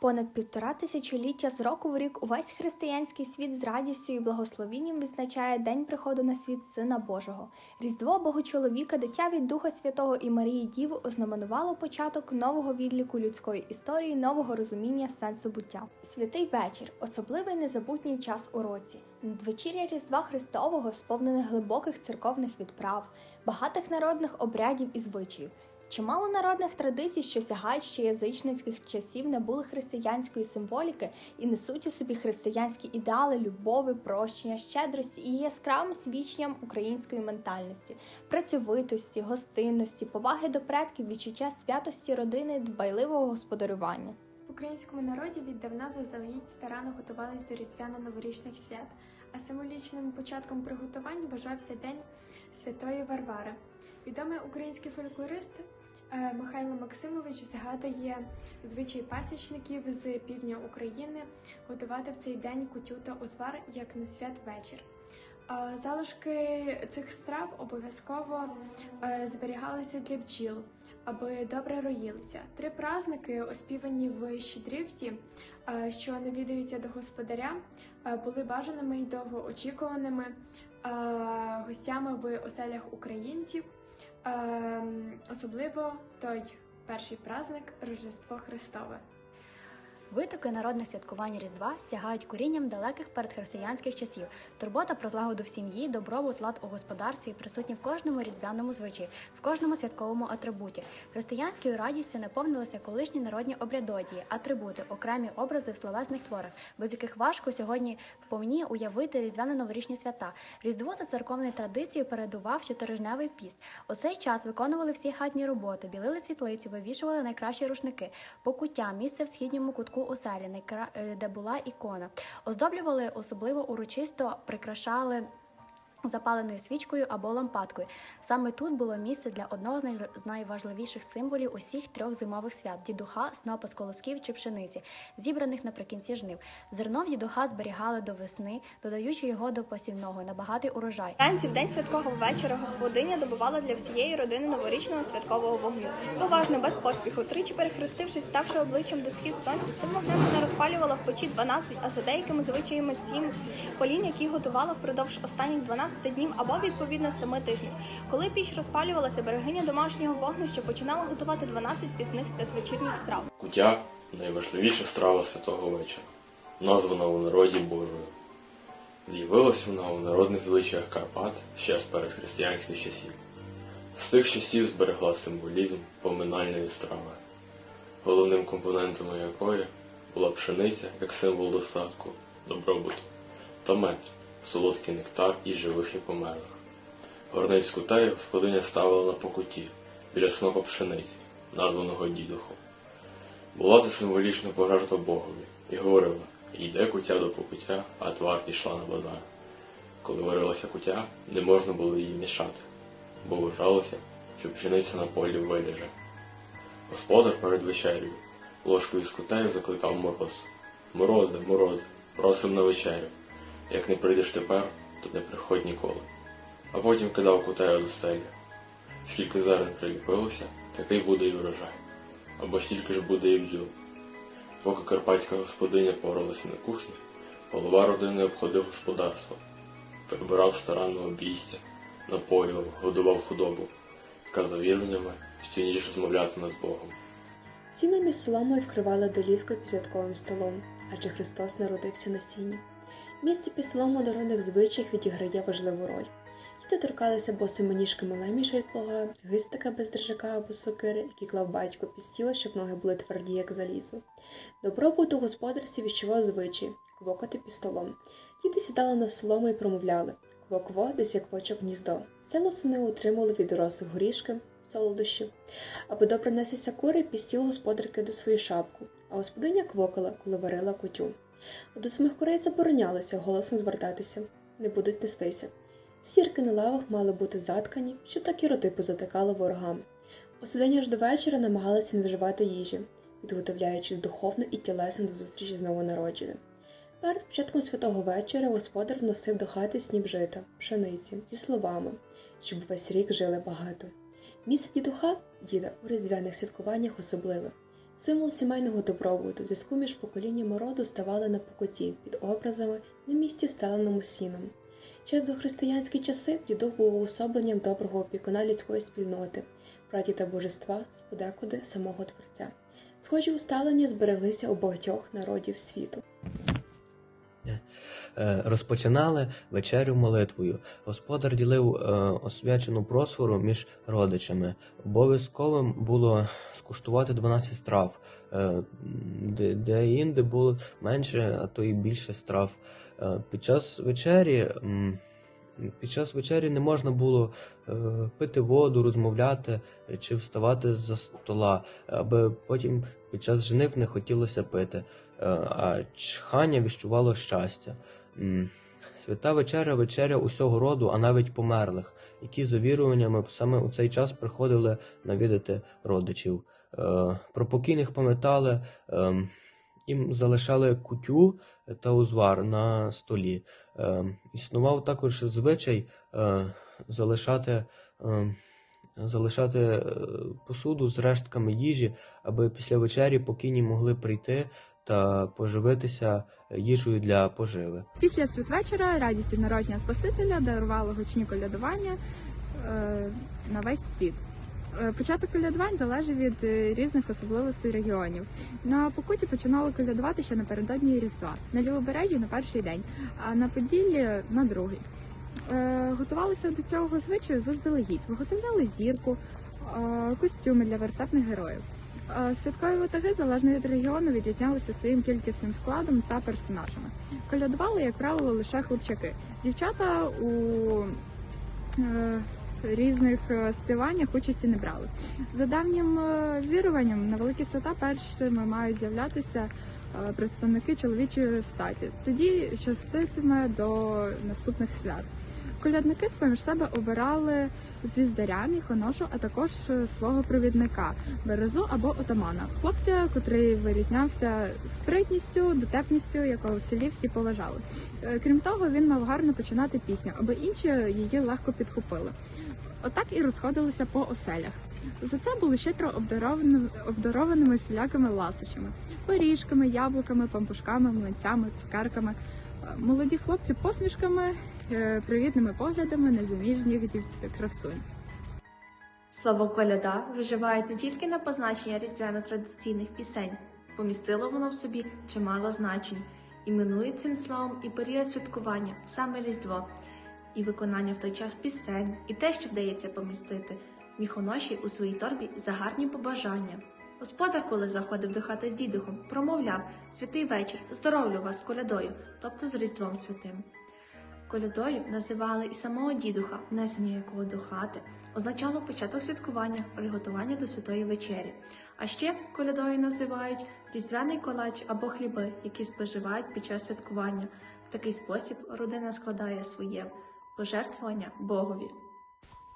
Понад півтора тисячоліття з року в рік увесь християнський світ з радістю і благословінням відзначає День приходу на світ Сина Божого. Різдво Богочоловіка, дитя від Духа Святого і Марії Діви ознаменувало початок нового відліку людської історії, нового розуміння сенсу буття. Святий вечір особливий незабутній час у році. Надвечір'я Різдва Христового сповнене глибоких церковних відправ, багатих народних обрядів і звичаїв. Чимало народних традицій, що сягають ще язичницьких часів, набули християнської символіки і несуть у собі християнські ідеали любові, прощення, щедрості і яскравим свідченням української ментальності, працьовитості, гостинності, поваги до предків, відчуття святості родини, дбайливого господарювання. В українському народі віддавна заздалегідь старанно готувались до різдвяно-новорічних свят, а символічним початком приготувань вважався День Святої Варвари. Відомий український фольклорист Михайло Максимович згадує звичай пасічників з півдня України готувати в цей день кутю та узвар як на святвечір. Е, Залишки цих страв обов'язково е, зберігалися для бджіл, аби добре роїлися. Три праздники, оспівані в Щедрівці, е, що навідуються до господаря, е, були бажаними і довгоочікуваними е, гостями в оселях українців, е, особливо той перший праздник Рождество Христове. Витоки народних святкувань Різдва сягають корінням далеких передхристиянських часів. Турбота про злагоду в сім'ї, добробут, лад у господарстві присутні в кожному різдвяному звичаї, в кожному святковому атрибуті. Християнською радістю наповнилися колишні народні обрядодії, атрибути, окремі образи в словесних творах, без яких важко сьогодні вповні уявити різдвяно-новорічні свята. Різдво за церковною традицією передував чотирижневий піст. У цей час виконували всі хатні роботи, білили світлиці, вивішували найкращі рушники, покуття, місце в східньому кутку оселі, у Селіни, де була ікона. Оздоблювали особливо урочисто, прикрашали. Запаленою свічкою або лампадкою. Саме тут було місце для одного з най- найважливіших символів усіх трьох зимових свят дідуха, снопа з колосків чи пшениці, зібраних наприкінці жнив. Зерно в дідуха зберігали до весни, додаючи його до посівного на багатий урожай. Вранці в день святкового вечора господиня добувала для всієї родини новорічного святкового вогню. Поважно, без поспіху, тричі перехрестившись, ставши обличчям до схід сонця, цим вогнем вона розпалювала в печі 12, а за деякими звичаями 7 полін, які готувала впродовж останніх 12 днів або відповідно 7 тижнів. Коли піч розпалювалася, берегиня домашнього вогнища починала готувати 12 пісних святвечірніх страв. Кутя найважливіша страва святого вечора, названа у народі Божою. З'явилась вона у народних звичаях Карпат ще з передхристиянських часів. З тих часів зберегла символізм поминальної страви, головним компонентом якої була пшениця як символ достатку, добробуту, та мед, солодкий нектар і живих і померлих. Горниць кутею господиня ставила на покуті біля снопа пшениці, названого дідухом. Була це символічна пожертва Богові і говорила йде кутя до покуття, а твар пішла на базар. Коли варилася кутя, не можна було її мішати, бо вважалося, що пшениця на полі виліже. Господар перед вечерю ложкою з кутею закликав мороз. Морозе, морозе, просим на вечерю. Як не прийдеш тепер, то не приходь ніколи. А потім кидав кутею до стелі. Скільки зерен приліпилося, такий буде й урожай або стільки ж буде і бджіл. Поки карпатська господиня поралася на кухні, голова родини обходив господарство, прибирав старанно обійстя, напоював, годував худобу, сказав вірменями, що ніж розмовлятиме з Богом. Сінами соломою вкривали долівки під святковим столом, адже Христос народився на сіні. Місце під столом у народних звичаях відіграє важливу роль. Діти торкалися босими ніжками леміша й плуга, гистика без держака або сокири, які клав батько під стіл, щоб ноги були тверді, як залізо. Добробут у господарстві відчував звичай квокати під столом. Діти сідали на солому і промовляли кво-кво, десь як вочок гніздо. Сцену сини отримували від дорослих горішки, солодощів. Аби добре несеться кури, під стіл господарки до свою шапку, а господиня квокала, коли варила кутю. До самих курей заборонялося голосно звертатися, не будуть нестися. Сірки на лавах мали бути заткані, щоб так і роти позатикали ворогам. Посидення ж до вечора намагалися не вживати їжі, підготовляючись духовно і тілесно до зустрічі з новонародженим. Перед початком святого вечора господар вносив до хати сніп жита, пшениці зі словами, щоб весь рік жили багато. Місце дідуха, діда, у різдвяних святкуваннях особливе. Символ сімейного добробуту, зв'язку між поколіннями роду ставали на покоті під образами на місці, встеленому сіном. Ще в дохристиянські часи дідух був уособленням доброго опікуна людської спільноти, прадіда божества з подекуди самого Творця. Схожі уставлення збереглися у багатьох народів світу. Е, Розпочинали вечерю молитвою. Господар ділив е, освячену просфору між родичами. Обов'язковим було скуштувати 12 страв, е, де, де інде було менше, а то і більше страв. Під час вечері. Під час вечері не можна було е, пити воду, розмовляти чи вставати з-за стола, аби потім під час женив не хотілося пити, а чхання віщувало щастя. Свята вечеря вечеря усього роду, а навіть померлих, які за віруваннями саме у цей час приходили навідати родичів. Е, Про покійних пам'ятали, ем, їм залишали кутю та узвар на столі. Е, Існував також звичай е, залишати, е, залишати е, посуду з рештками їжі, аби після вечері покійні могли прийти та поживитися їжею для поживи. Після святвечора радістю народження Спасителя дарувало гучні колядування е, на весь світ. Е, Початок колядувань залежить від е, різних особливостей регіонів. На Покуті починали колядувати ще напередодні Різдва, на Лівобережжі на перший день, а на Поділлі на другий. Е, Готувалися до цього звичаю заздалегідь. Виготовляли зірку, е, костюми для вертепних героїв. Е, Святкові ватаги, залежно від регіону, відрізнялися своїм кількісним складом та персонажами. Колядували, як правило, лише хлопчаки. Дівчата у е, різних е, співаннях участі не брали. За давнім віруванням на великі свята першими мають з'являтися представники чоловічої статі. Тоді щаститиме до наступних свят. Колядники з поміж себе обирали звіздаря, міхоношу, а також е, свого провідника березу або отамана, хлопця, котрий вирізнявся спритністю, дотепністю, якого в селі всі поважали. Е, Крім того, він мав гарно починати пісню, аби інші її легко підхопили. Отак і розходилися по оселях. За це були щедро обдарованими, обдарованими всілякими ласощами, пиріжками, яблуками, пампушками, млинцями, цукерками. Е, Молоді хлопці посмішками, е, привітними поглядами незаміжніх красунь. Слово коляда виживає не тільки на позначення різдвяно-традиційних пісень, помістило воно в собі чимало значень. Іменує цим словом і період святкування, саме Різдво, і виконання в той час пісень, і те, що вдається помістити, міхоноші у своїй торбі за гарні побажання. Господар, коли заходив до хати з дідухом, промовляв святий вечір, здоровлю вас з колядою, тобто з Різдвом Святим. Колядою називали і самого дідуха, внесення якого до хати, означало початок святкування, приготування до святої вечері. А ще колядою називають різдвяний колач або хліби, які споживають під час святкування. В такий спосіб родина складає своє пожертвування Богові.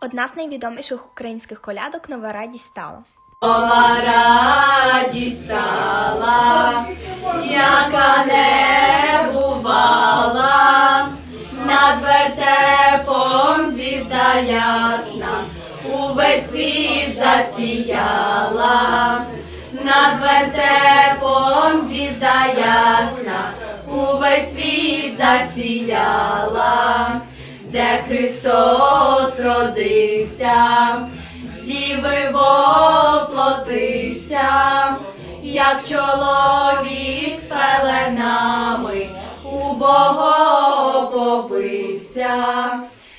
Одна з найвідоміших українських колядок нова радість стала. Нова радість стала, яка не бувала, над вертепом звізда ясна, увесь світ засіяла, над вертепом звізда ясна, увесь світ засіяла, де Христос родився з діви воплотився, як чоловік з пеленами у Бога оповився,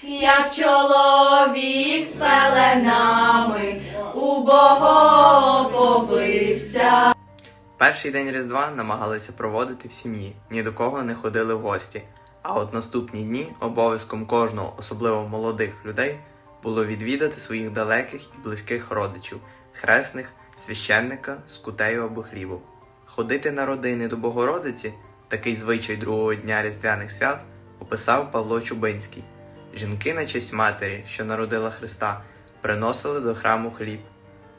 як чоловік з пеленами у Бога оповився. Перший день Різдва намагалися проводити в сім'ї, ні до кого не ходили в гості. А от наступні дні обов'язком кожного, особливо молодих людей, було відвідати своїх далеких і близьких родичів, хресних, священника з кутею або хлібом. Ходити на родини до Богородиці, такий звичай другого дня Різдвяних свят, описав Павло Чубинський. Жінки на честь матері, що народила Христа, приносили до храму хліб.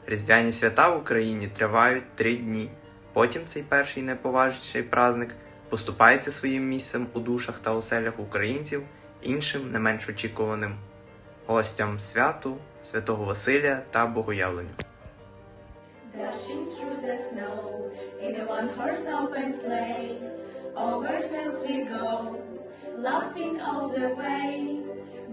Різдвяні свята в Україні тривають три дні. Потім цей перший найповажніший праздник поступається своїм місцем у душах та оселях українців іншим не менш очікуваним гостям святу, святого Василя та Богоявлення. Dashing through the snow in a one horse open sleigh. Over fields we go, laughing all the way.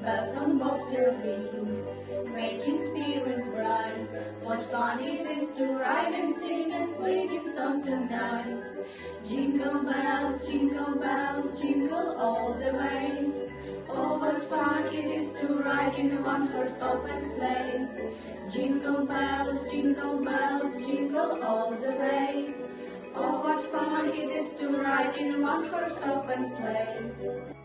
Bells on bobtail ring, making spirits bright. What fun it is to ride and sing a sleighing song tonight. Jingle bells, jingle bells, jingle all the way. Oh, what fun it is to ride in a one horse open sleigh. Jingle bells, jingle bells, jingle all the way. Oh, what fun it is to ride in one horse open sleigh.